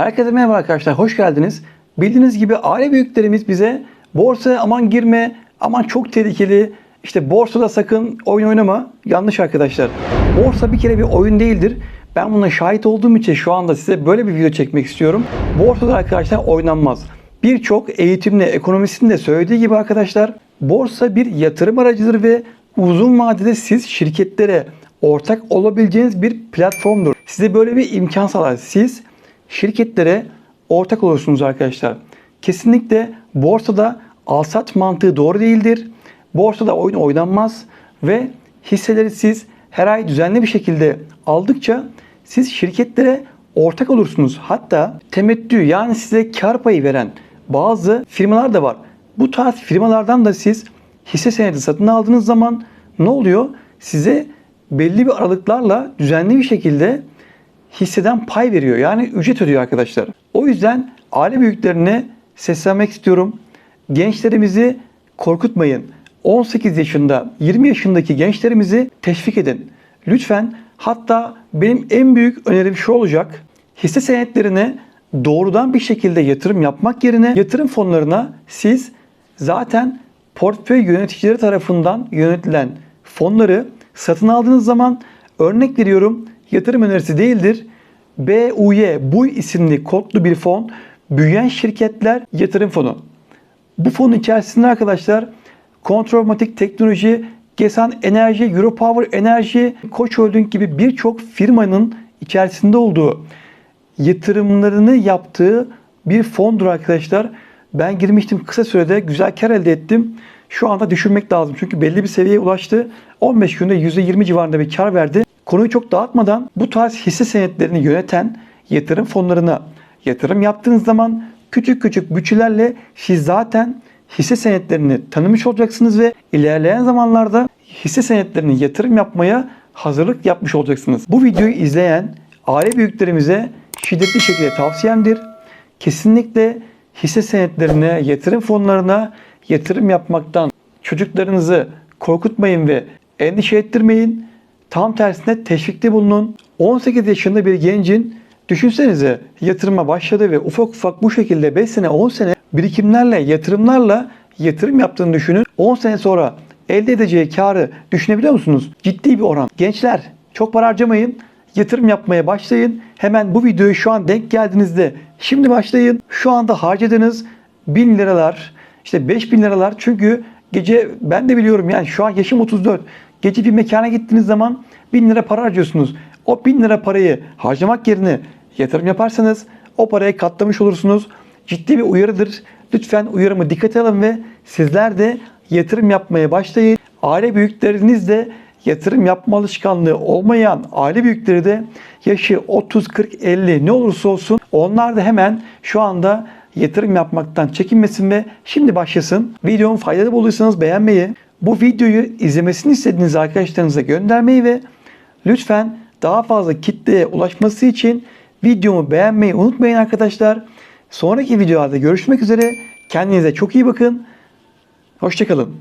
Herkese merhaba arkadaşlar, hoş geldiniz. Bildiğiniz gibi aile büyüklerimiz bize borsaya aman girme, aman çok tehlikeli, işte borsada sakın oyun oynama. Yanlış arkadaşlar. Borsa bir kere bir oyun değildir. Ben buna şahit olduğum için şu anda size böyle bir video çekmek istiyorum. Borsada arkadaşlar oynanmaz. Birçok eğitimli ekonomistin de söylediği gibi arkadaşlar borsa bir yatırım aracıdır ve uzun vadede siz şirketlere ortak olabileceğiniz bir platformdur. Size böyle bir imkan sağlar. Siz şirketlere ortak olursunuz arkadaşlar. Kesinlikle borsada alsat mantığı doğru değildir. Borsada oyun oynanmaz ve hisseleri siz her ay düzenli bir şekilde aldıkça siz şirketlere ortak olursunuz. Hatta temettü yani size kar payı veren bazı firmalar da var. Bu tarz firmalardan da siz hisse senedi satın aldığınız zaman ne oluyor? Size belli bir aralıklarla düzenli bir şekilde hisseden pay veriyor. Yani ücret ödüyor arkadaşlar. O yüzden aile büyüklerine seslenmek istiyorum. Gençlerimizi korkutmayın. 18 yaşında, 20 yaşındaki gençlerimizi teşvik edin. Lütfen hatta benim en büyük önerim şu olacak. Hisse senetlerine doğrudan bir şekilde yatırım yapmak yerine yatırım fonlarına siz zaten portföy yöneticileri tarafından yönetilen fonları satın aldığınız zaman örnek veriyorum yatırım önerisi değildir. BUY, bu isimli kodlu bir fon büyüyen şirketler yatırım fonu. Bu fonun içerisinde arkadaşlar Kontrolmatik Teknoloji, Gesan Enerji, Europower Enerji, Koç Holding gibi birçok firmanın içerisinde olduğu yatırımlarını yaptığı bir fondur arkadaşlar. Ben girmiştim kısa sürede güzel kar elde ettim. Şu anda düşünmek lazım çünkü belli bir seviyeye ulaştı. 15 günde %20 civarında bir kar verdi. Konuyu çok dağıtmadan bu tarz hisse senetlerini yöneten yatırım fonlarına yatırım yaptığınız zaman küçük küçük bütçelerle siz zaten hisse senetlerini tanımış olacaksınız ve ilerleyen zamanlarda hisse senetlerine yatırım yapmaya hazırlık yapmış olacaksınız. Bu videoyu izleyen aile büyüklerimize şiddetli şekilde tavsiyemdir. Kesinlikle hisse senetlerine, yatırım fonlarına yatırım yapmaktan çocuklarınızı korkutmayın ve endişe ettirmeyin. Tam tersine teşvikte bulunun. 18 yaşında bir gencin düşünsenize yatırıma başladı ve ufak ufak bu şekilde 5 sene 10 sene birikimlerle yatırımlarla yatırım yaptığını düşünün. 10 sene sonra elde edeceği karı düşünebiliyor musunuz? Ciddi bir oran. Gençler çok para harcamayın. Yatırım yapmaya başlayın. Hemen bu videoyu şu an denk geldiğinizde şimdi başlayın. Şu anda harcadığınız 1000 liralar, işte 5000 liralar çünkü gece ben de biliyorum yani şu an yaşım 34. Gece bir mekana gittiğiniz zaman 1000 lira para harcıyorsunuz. O 1000 lira parayı harcamak yerine yatırım yaparsanız o parayı katlamış olursunuz. Ciddi bir uyarıdır. Lütfen uyarımı dikkate alın ve sizler de yatırım yapmaya başlayın. Aile büyükleriniz de yatırım yapma alışkanlığı olmayan aile büyükleri de yaşı 30, 40, 50 ne olursa olsun onlar da hemen şu anda yatırım yapmaktan çekinmesin ve şimdi başlasın. Videomu faydalı bulduysanız beğenmeyi, bu videoyu izlemesini istediğiniz arkadaşlarınıza göndermeyi ve lütfen daha fazla kitleye ulaşması için videomu beğenmeyi unutmayın arkadaşlar. Sonraki videolarda görüşmek üzere. Kendinize çok iyi bakın. Hoşçakalın.